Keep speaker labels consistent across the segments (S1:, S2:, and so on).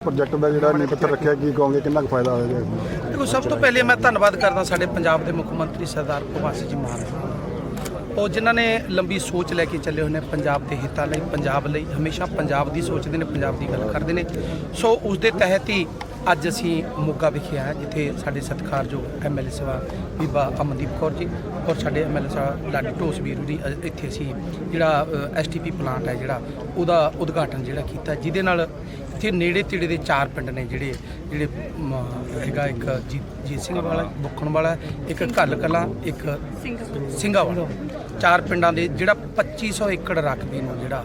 S1: Project ਦਾ ਜਿਹੜਾ ਨੀਂਹ ਪੱਥਰ ਰੱਖਿਆ, ਕੀ ਕਹੋਗੇ? ਕਿੰਨਾ ਕੁ ਫਾਇਦਾ ਹੋਏਗਾ
S2: ਦੇਖੋ, ਸਭ ਤੋਂ ਪਹਿਲੇ ਮੈਂ ਧੰਨਵਾਦ ਕਰਦਾ ਸਾਡੇ ਪੰਜਾਬ ਦੇ ਮੁੱਖ ਮੰਤਰੀ ਸਰਦਾਰ ਭਗਵੰਤ ਸਿੰਘ ਜੀ ਮਾਨ ਉਹ ਜਿਨ੍ਹਾਂ ਨੇ ਲੰਬੀ ਸੋਚ ਲੈ ਕੇ ਚੱਲੇ ਹੋਏ ਨੇ ਪੰਜਾਬ ਦੇ ਹਿੱਤਾਂ ਲਈ, ਪੰਜਾਬ ਲਈ, ਹਮੇਸ਼ਾ ਪੰਜਾਬ ਦੀ ਸੋਚਦੇ ਨੇ, ਪੰਜਾਬ ਦੀ ਗੱਲ ਕਰਦੇ ਨੇ। ਸੋ ਉਸ ਦੇ ਤਹਿਤ ਹੀ ਅੱਜ ਅਸੀਂ ਮੋਗਾ ਵਿਖੇ ਆਏ ਜਿੱਥੇ ਸਾਡੇ ਸਤਿਕਾਰਯੋਗ ਐਮਐਲਏ ਸਭਾ ਬੀਬਾ ਅਮਨਦੀਪ ਕੌਰ ਜੀ ਔਰ ਸਾਡੇ ਐਮਐਲਏ ਸਾਹਿਬ ਲਾਡੀ ਢੋਸ ਵੀਰੂ ਜੀ ਇੱਥੇ ਅਸੀਂ ਜਿਹੜਾ ਐਸਟੀਪੀ ਪਲਾਂਟ ਹੈ ਜਿਹੜਾ ਉਹਦਾ ਉਦਘਾਟਨ ਜਿਹੜਾ ਕੀਤਾ। ਜਿਹਦੇ ਨਾਲ ਇੱਥੇ ਨੇੜੇ ਤੇੜੇ ਦੇ ਚਾਰ ਪਿੰਡ ਨੇ ਜਿਹੜੇ ਜਿਹੜੇ ਹੈਗਾ ਇੱਕ ਜੀ- ਜੀਤ ਸਿੰਘ ਵਾਲਾ ਬੁੱਖਣ ਵਾਲਾ ਇੱਕ ਘੱਲ ਕਲਾਂ ਇੱਕ ਸਿੰਘਾ ਵਾਲਾ ਚਾਰ ਪਿੰਡਾਂ ਦੇ ਜਿਹੜਾ 2500 ਏਕੜ ਰਕਬੇ ਨੂੰ ਜਿਹੜਾ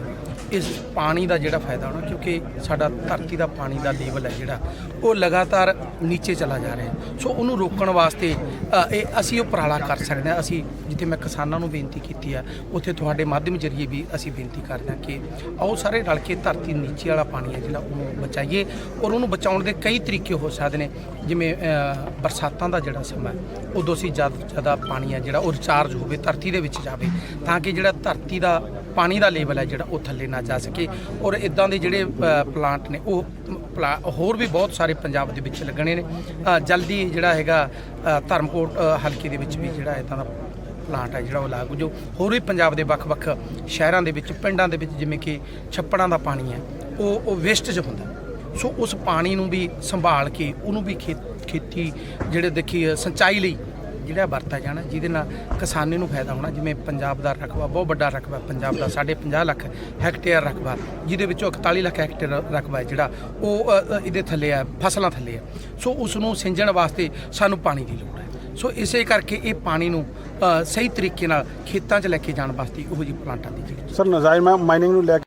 S2: ਇਸ ਪਾਣੀ ਦਾ ਜਿਹੜਾ ਫਾਇਦਾ ਹੋਣਾ, ਕਿਉਂਕਿ ਸਾਡਾ ਧਰਤੀ ਦਾ ਪਾਣੀ ਦਾ ਲੈਵਲ ਹੈ ਜਿਹੜਾ, ਉਹ ਲਗਾਤਾਰ ਨੀਚੇ ਚਲਾ ਜਾ ਰਿਹਾ। ਸੋ ਉਹਨੂੰ ਰੋਕਣ ਵਾਸਤੇ ਇਹ ਅਸੀਂ ਉਪਰਾਲਾ ਕਰ ਸਕਦੇ ਹਾਂ। ਅਸੀਂ ਜਿੱਥੇ ਮੈਂ ਕਿਸਾਨਾਂ ਨੂੰ ਬੇਨਤੀ ਕੀਤੀ ਹੈ ਉੱਥੇ ਤੁਹਾਡੇ ਮਾਧਿਅਮ ਜਰੀਏ ਵੀ ਅਸੀਂ ਬੇਨਤੀ ਕਰਦੇ ਹਾਂ ਕਿ ਆਓ ਸਾਰੇ ਰਲ ਕੇ ਧਰਤੀ ਨੀਚੇ ਵਾਲਾ ਪਾਣੀ ਹੈ ਜਿਹੜਾ ਉਹਨੂੰ ਬਚਾਈਏ ਔਰ ਉਹਨੂੰ ਬਚਾਉਣ ਦੇ ਕਈ ਤਰੀਕੇ ਹੋ ਸਕਦੇ ਨੇ। ਜਿਵੇਂ ਬਰਸਾਤਾਂ ਦਾ ਜਿਹੜਾ ਸਮਾਂ ਉਦੋਂ ਅਸੀਂ ਜ਼ਿਆਦਾ ਜ਼ਿਆਦਾ ਪਾਣੀ ਹੈ ਜਿਹੜਾ ਉਹ ਰਿਚਾਰਜ ਹੋਵੇ, ਧਰਤੀ ਦੇ ਵਿੱਚ ਜਾਵੇ। ਤਾਂ ਕਿ ਜਿਹੜਾ ਧਰਤੀ ਦਾ, ਪਾਣੀ ਦਾ ਲੈਵਲ ਹੈ ਜਿਹੜਾ ਉਹ ਥੱਲੇ ਨਾ ਜਾ ਸਕੇ। ਔਰ ਇਦਾਂ ਦੇ ਜਿਹੜੇ ਪਲਾਂਟ ਨੇ, ਉਹ, ਪਲਾ- ਹੋਰ ਵੀ ਬਹੁਤ ਸਾਰੇ ਪੰਜਾਬ ਦੇ ਵਿੱਚ ਲੱਗਣੇ ਨੇ। ਜਲਦੀ ਜਿਹੜਾ ਹੈਗਾ ਧਰਮਕੋਟ ਹਲਕੇ ਦੇ ਵਿੱਚ ਵੀ ਜਿਹੜਾ ਇਦਾਂ ਦਾ ਪਲਾਂਟ ਹੈ ਜਿਹੜਾ ਉਹ ਲਾਗੂ ਜੋ ਹੋਰ ਵੀ ਪੰਜਾਬ ਦੇ ਵੱਖ-ਵੱਖ ਸ਼ਹਿਰਾਂ ਦੇ ਵਿੱਚ, ਪਿੰਡਾਂ ਦੇ ਵਿੱਚ ਜਿਵੇਂ ਕਿ ਛੱਪੜਾਂ ਦਾ ਪਾਣੀ ਹੈ, ਉਹ ਉਹ ਵੇਸਟੇਜ ਹੁੰਦਾ। ਸੋ ਉਸ ਪਾਣੀ ਨੂੰ ਵੀ ਸੰਭਾਲ ਕੇ, ਉਹਨੂੰ ਵੀ ਖੇਤ- ਖੇਤੀ, ਜਿਹੜੇ ਦੇਖੀ ਸਿੰਚਾਈ ਲਈ ਜਿਹੜਾ ਵਰਤਾ ਜਾਣਾ, ਜਿਹਦੇ ਨਾਲ ਕਿਸਾਨੀ ਨੂੰ ਫਾਇਦਾ ਹੋਣਾ, ਜਿਵੇਂ ਪੰਜਾਬ ਦਾ ਰਕਬਾ, ਬਹੁਤ ਵੱਡਾ ਰਕਬਾ ਪੰਜਾਬ ਦਾ ਸਾਡੇ 50 ਲੱਖ ਹੈਕਟੇਅਰ ਰਕਬਾ, ਜਿਹਦੇ ਵਿੱਚੋਂ 41 ਲੱਖ ਹੈਕਟੇਅਰ ਰਕਬਾ ਹੈ ਜਿਹੜਾ, ਉਹ ਇਹਦੇ ਥੱਲੇ ਆ ਫਸਲਾਂ ਥੱਲੇ ਆ ਸੋ ਉਸ ਨੂੰ ਸਿੰਜਣ ਵਾਸਤੇ ਸਾਨੂੰ ਪਾਣੀ ਦੀ ਲੋੜ ਹੈ। ਸੋ ਇਸੇ ਕਰਕੇ ਇਹ ਪਾਣੀ ਨੂੰ ਸਹੀ ਤਰੀਕੇ ਨਾਲ ਖੇਤਾਂ 'ਚ ਲੈ ਕੇ ਜਾਣ ਵਾਸਤੇ ਉਹੋ ਜਿਹੀ ਪਲਾਂਟਾਂ ਦੀ ਜਿਹੜੀ
S1: ਸਰ ਨਜ਼ਾਇਰ ਮਾਈਨਿੰਗ ਨੂੰ ਲੈ ਕੇ